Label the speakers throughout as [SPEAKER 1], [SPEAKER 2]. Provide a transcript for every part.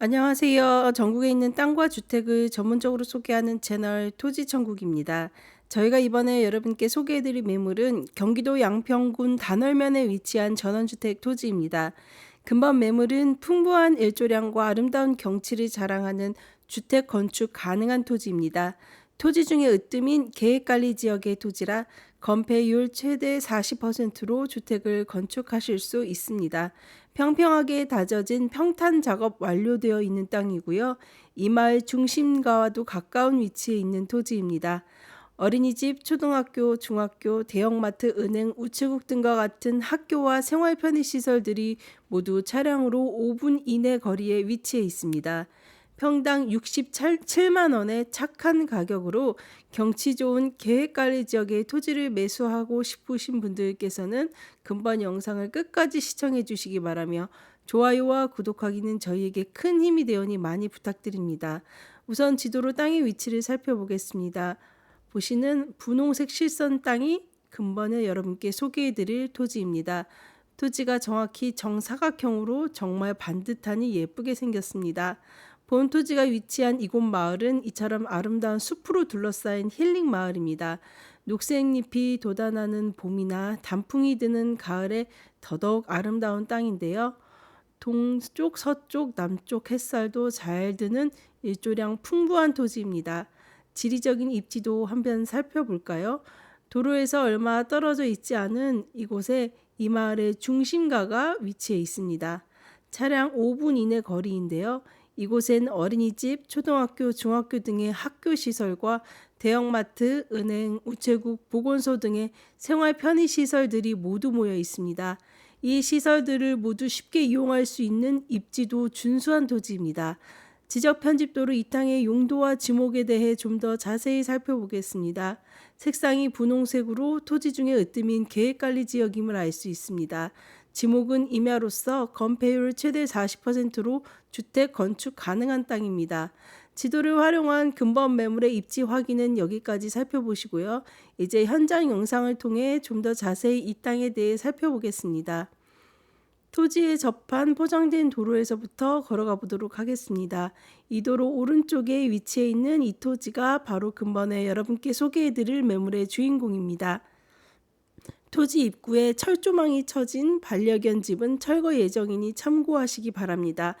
[SPEAKER 1] 안녕하세요. 전국에 있는 땅과 주택을 전문적으로 소개하는 채널 토지천국입니다. 저희가 이번에 여러분께 소개해드릴 매물은 경기도 양평군 단월면에 위치한 전원주택 토지입니다. 금번 매물은 풍부한 일조량과 아름다운 경치를 자랑하는 주택 건축 가능한 토지입니다. 토지 중에 으뜸인 계획관리 지역의 토지라 건폐율 최대 40%로 주택을 건축하실 수 있습니다. 평평하게 다져진 평탄 작업 완료되어 있는 땅이고요. 이 마을 중심가와도 가까운 위치에 있는 토지입니다. 어린이집, 초등학교, 중학교, 대형마트, 은행, 우체국 등과 같은 학교와 생활 편의 시설들이 모두 차량으로 5분 이내 거리에 위치해 있습니다. 평당 67만 원의 착한 가격으로 경치 좋은 계획관리 지역의 토지를 매수하고 싶으신 분들께서는 금번 영상을 끝까지 시청해 주시기 바라며 좋아요와 구독하기는 저희에게 큰 힘이 되오니 많이 부탁드립니다. 우선 지도로 땅의 위치를 살펴보겠습니다. 보시는 분홍색 실선 땅이 금번에 여러분께 소개해 드릴 토지입니다. 토지가 정확히 정사각형으로 정말 반듯하니 예쁘게 생겼습니다. 본 토지가 위치한 이곳 마을은 이처럼 아름다운 숲으로 둘러싸인 힐링 마을입니다. 녹색잎이 돋아나는 봄이나 단풍이 드는 가을에 더더욱 아름다운 땅인데요. 동쪽, 서쪽, 남쪽 햇살도 잘 드는 일조량 풍부한 토지입니다. 지리적인 입지도 한번 살펴볼까요? 도로에서 얼마 떨어져 있지 않은 이곳에 이 마을의 중심가가 위치해 있습니다. 차량 5분 이내 거리인데요. 이곳엔 어린이집, 초등학교, 중학교 등의 학교 시설과 대형마트, 은행, 우체국, 보건소 등의 생활 편의 시설들이 모두 모여 있습니다. 이 시설들을 모두 쉽게 이용할 수 있는 입지도 준수한 토지입니다. 지적 편집도로 이 땅의 용도와 지목에 대해 좀 더 자세히 살펴보겠습니다. 색상이 분홍색으로 토지 중에 으뜸인 계획관리 지역임을 알 수 있습니다. 지목은 임야로서 건폐율 최대 40%로 주택 건축 가능한 땅입니다. 지도를 활용한 근본 매물의 입지 확인은 여기까지 살펴보시고요. 이제 현장 영상을 통해 좀 더 자세히 이 땅에 대해 살펴보겠습니다. 토지에 접한 포장된 도로에서부터 걸어가 보도록 하겠습니다. 이 도로 오른쪽에 위치해 있는 이 토지가 바로 근본에 여러분께 소개해 드릴 매물의 주인공입니다. 토지 입구에 철조망이 쳐진 반려견 집은 철거 예정이니 참고하시기 바랍니다.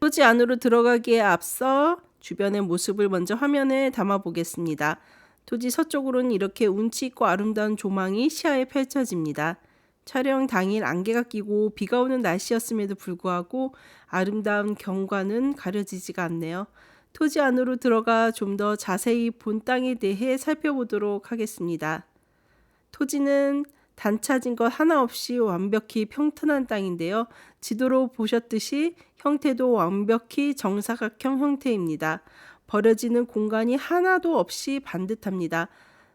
[SPEAKER 1] 토지 안으로 들어가기에 앞서 주변의 모습을 먼저 화면에 담아 보겠습니다. 토지 서쪽으로는 이렇게 운치 있고 아름다운 조망이 시야에 펼쳐집니다. 촬영 당일 안개가 끼고 비가 오는 날씨였음에도 불구하고 아름다운 경관은 가려지지가 않네요. 토지 안으로 들어가 좀 더 자세히 본 땅에 대해 살펴보도록 하겠습니다. 토지는 단차진 것 하나 없이 완벽히 평탄한 땅인데요. 지도로 보셨듯이 형태도 완벽히 정사각형 형태입니다. 버려지는 공간이 하나도 없이 반듯합니다.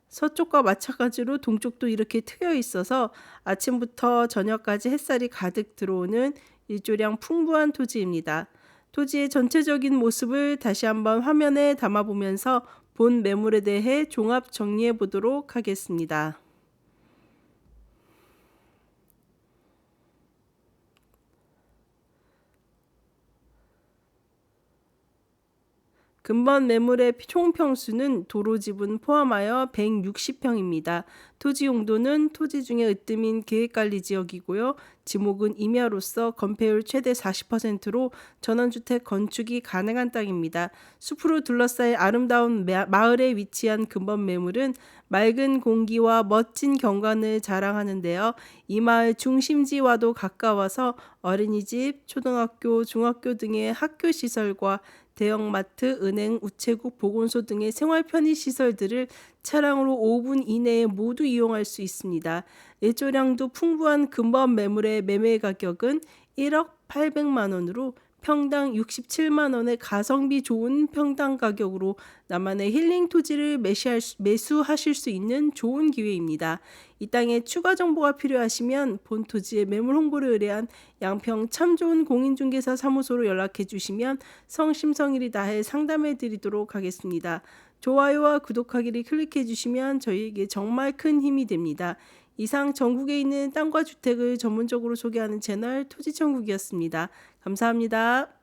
[SPEAKER 1] 서쪽과 마찬가지로 동쪽도 이렇게 트여 있어서 아침부터 저녁까지 햇살이 가득 들어오는 일조량 풍부한 토지입니다. 토지의 전체적인 모습을 다시 한번 화면에 담아보면서 본 매물에 대해 종합 정리해 보도록 하겠습니다. 근본 매물의 총 평수는 도로 지분 포함하여 160평입니다. 토지 용도는 토지 중에 으뜸인 계획관리 지역이고요. 지목은 임야로서 건폐율 최대 40%로 전원주택 건축이 가능한 땅입니다. 숲으로 둘러싸인 아름다운 마을에 위치한 근본 매물은 맑은 공기와 멋진 경관을 자랑하는데요. 이 마을 중심지와도 가까워서 어린이집, 초등학교, 중학교 등의 학교 시설과 대형마트, 은행, 우체국, 보건소 등의 생활 편의 시설들을 차량으로 5분 이내에 모두 이용할 수 있습니다. 일조량도 풍부한 근본 매물의 매매 가격은 1억 800만 원으로 평당 67만 원의 가성비 좋은 평당 가격으로 나만의 힐링 토지를 매시할, 매수하실 수 있는 좋은 기회입니다. 이 땅에 추가 정보가 필요하시면 본 토지의 매물 홍보를 의뢰한 양평 참 좋은 공인중개사 사무소로 연락해 주시면 성심성의를 다해 상담해 드리도록 하겠습니다. 좋아요와 구독하기를 클릭해 주시면 저희에게 정말 큰 힘이 됩니다. 이상 전국에 있는 땅과 주택을 전문적으로 소개하는 채널 토지천국이었습니다. 감사합니다.